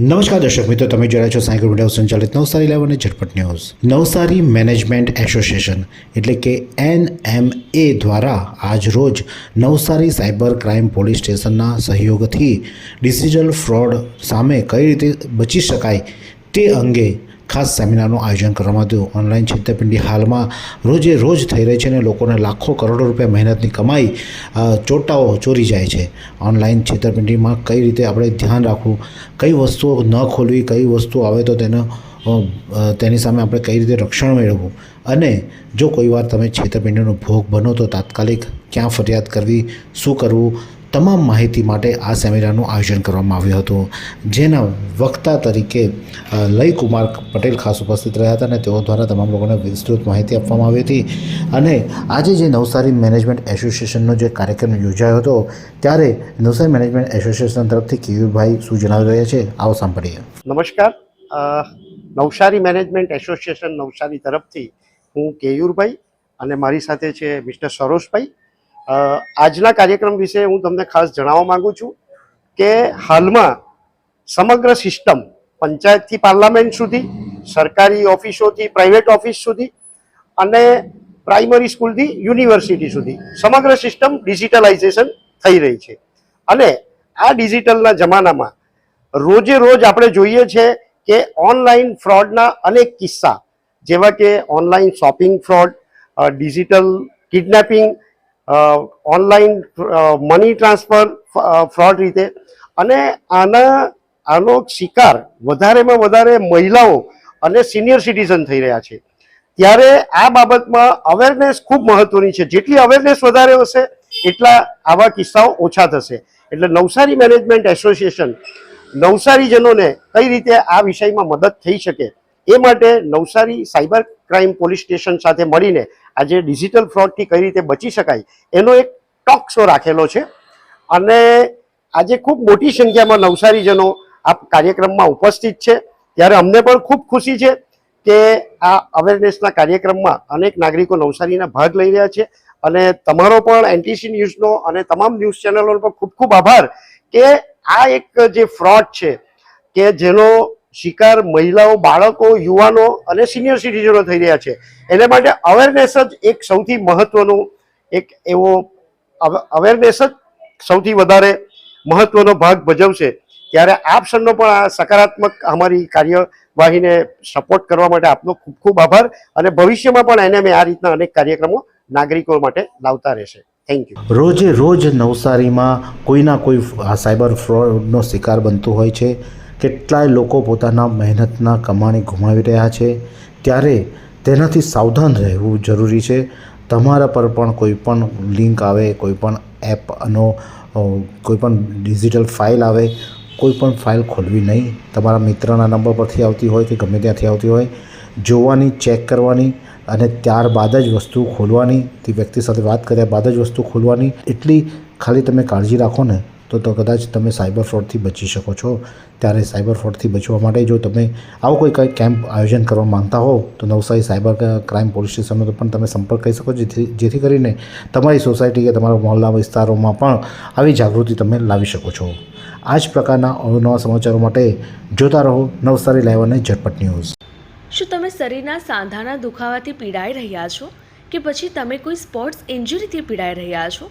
નમસ્કાર દર્શક મિત્રો, તમે જોડાયા છો સાયકલ મીડિયા સંચાલિત નવસારી લાઈવ અને Jhatpat news. Navsari management association એટલે કે એન એમ એ દ્વારા આજ રોજ નવસારી સાયબર ક્રાઇમ પોલીસ સ્ટેશનના સહયોગથી ડિજિટલ ફ્રોડ સામે કઈ રીતે બચી શકાય તે અંગે ખાસ સેમિનારનું આયોજન કરવામાં આવ્યું. ઓનલાઈન છેતરપિંડી હાલમાં રોજે રોજ થઈ રહી છે અને લોકોને લાખો કરોડો રૂપિયા મહેનતની કમાઈ ચોટાઓ ચોરી જાય છે. ઓનલાઈન છેતરપિંડીમાં કઈ રીતે આપણે ધ્યાન રાખવું? કઈ વસ્તુઓ ન ખોલવી? કઈ વસ્તુ આવે તો તેનો તેની સામે આપણે કઈ રીતે રક્ષણ મેળવવું? અને જો કોઈ વાર તમે છેતરપિંડીનો ભોગ બનો તો તાત્કાલિક ક્યાં ફરિયાદ કરવી? શું કરવું? તમામ માહિતી માટે આ સેમિનારનું આયોજન કરવામાં આવ્યું હતું. જેના વક્તા તરીકે લય કુમાર પટેલ ખાસ ઉપસ્થિત રહ્યા હતા અને તેઓ દ્વારા તમામ લોકોને વિસ્તૃત માહિતી આપવામાં આવી હતી. અને આજે જે નવસારી મેનેજમેન્ટ એસોસિએશનનો જે કાર્યક્રમ યોજાયો હતો, ત્યારે નવસારી મેનેજમેન્ટ એસોસિએશન તરફથી કેયુરભાઈ શું જણાવી રહ્યા છે, આવો સાંભળીએ. નમસ્કાર. નવસારી મેનેજમેન્ટ એસોસિએશન નવસારી તરફથી હું કેયુરભાઈ અને મારી સાથે છે મિસ્ટર સરોજભાઈ. આજના કાર્યક્રમ વિશે હું તમને ખાસ જણાવવા માંગુ છું કે હાલમાં સમગ્ર સિસ્ટમ પંચાયતથી પાર્લામેન્ટ સુધી, સરકારી ઓફિસોથી, પ્રાઇવેટ ઓફિસ સુધી અને પ્રાઇમરી સ્કૂલથી યુનિવર્સિટી સુધી સમગ્ર સિસ્ટમ ડિજિટલાઇઝેશન થઈ રહી છે. અને આ ડિજિટલના જમાનામાં રોજે રોજ આપણે જોઈએ છે કે ઓનલાઈન ફ્રોડના અનેક કિસ્સા જેવા કે online shopping fraud digital kidnapping online money transfer fraud રીતે. અને આના, આનો શિકાર વધારેમાં વધારે મહિલાઓ અને સિનિયર સિટીઝન થઈ રહ્યા છે. ત્યારે આ બાબતમાં અવેરનેસ ખૂબ મહત્વની છે. જેટલી અવેરનેસ વધારે હશે, એટલા આવા કિસ્સાઓ ઓછા થશે. એટલે નવસારી મેનેજમેન્ટ એસોસિએશન નવસારીજનોને કઈ રીતે આ વિષયમાં મદદ થઈ શકે એ માટે Navsari cyber crime police station સાથે મળીને આજે ડિજિટલ ફ્રોડથી કઈ રીતે બચી શકાય એનો એક ટોક શો રાખેલો છે. અને આજે ખૂબ મોટી સંખ્યામાં નવસારીજનો આ કાર્યક્રમમાં ઉપસ્થિત છે. ત્યારે અમને પણ ખૂબ ખુશી છે કે આ અવેરનેસના કાર્યક્રમમાં અનેક નાગરિકો નવસારીના ભાગ લઈ રહ્યા છે. અને તમારો પણ એનટીસી ન્યૂઝનો અને તમામ ન્યૂઝ ચેનલોનો પણ ખૂબ ખૂબ આભાર કે આ એક જે ફ્રોડ છે કે જેનો શિકાર મહિલાઓ, બાળકો, યુવાનો અને સિનિયર સિટીઝનો થઈ રહ્યા છે. એને માટે અવેરનેસ જ એક સૌથી મહત્વનું એક એવો અવેરનેસ જ સૌથી વધારે મહત્વનો ભાગ ભજવશે. ત્યારે આપ સૌનો પણ આ સકારાત્મક અમારી કાર્યવાહીને સપોર્ટ કરવા માટે આપનો ખૂબ ખૂબ આભાર અને ભવિષ્યમાં પણ એને મેં આ રીતના અનેક કાર્યક્રમો નાગરિકો માટે લાવતા રહેશે. થેન્ક યુ રોજે રોજ નવસારીમાં કોઈના કોઈ સાયબર ફ્રોડનો શિકાર બનતું હોય છે. કેટલાય લોકો પોતાના મહેનતના કમાણી ગુમાવી રહ્યા છે. ત્યારે તેનાથી સાવધાન રહેવું જરૂરી છે. તમારા પર પણ કોઈ પણ લિંક આવે, કોઈ પણ એપનો કોઈ પણ ડિજિટલ ફાઇલ આવે, કોઈ પણ ફાઇલ ખોલવી નહીં. તમારા મિત્રના નંબર પરથી આવતી હોય કે ગમે ત્યાંથી આવતી હોય, જોવાની, ચેક કરવાની અને ત્યારબાદ જ વસ્તુ ખોલવાની. તે વ્યક્તિ સાથે વાત કર્યા બાદ જ વસ્તુ ખોલવાની. એટલી ખાલી તમે કાળજી રાખો ને તો તો કદાચ તમે સાયબર ફ્રોડથી બચી શકો છો. ત્યારે સાયબર ફ્રોડથી બચવા માટે જો તમે આવો કોઈ કંઈ કેમ્પ આયોજન કરવા માંગતા હો તો નવસારી સાયબર ક્રાઇમ પોલીસ સ્ટેશનનો પણ તમે સંપર્ક કરી શકો, જેથી જેથી કરીને તમારી સોસાયટી કે તમારા મહોલ્લા વિસ્તારોમાં પણ આવી જાગૃતિ તમે લાવી શકો છો. આ જ પ્રકારના અવનવા સમાચારો માટે જોતા રહો નવસારી લાઈવ અને ઝટપટ ન્યૂઝ. શું તમે શરીરના સાંધાના દુખાવાથી પીડાઈ રહ્યા છો? કે પછી તમે કોઈ સ્પોર્ટ્સ ઇન્જરીથી પીડાઈ રહ્યા છો?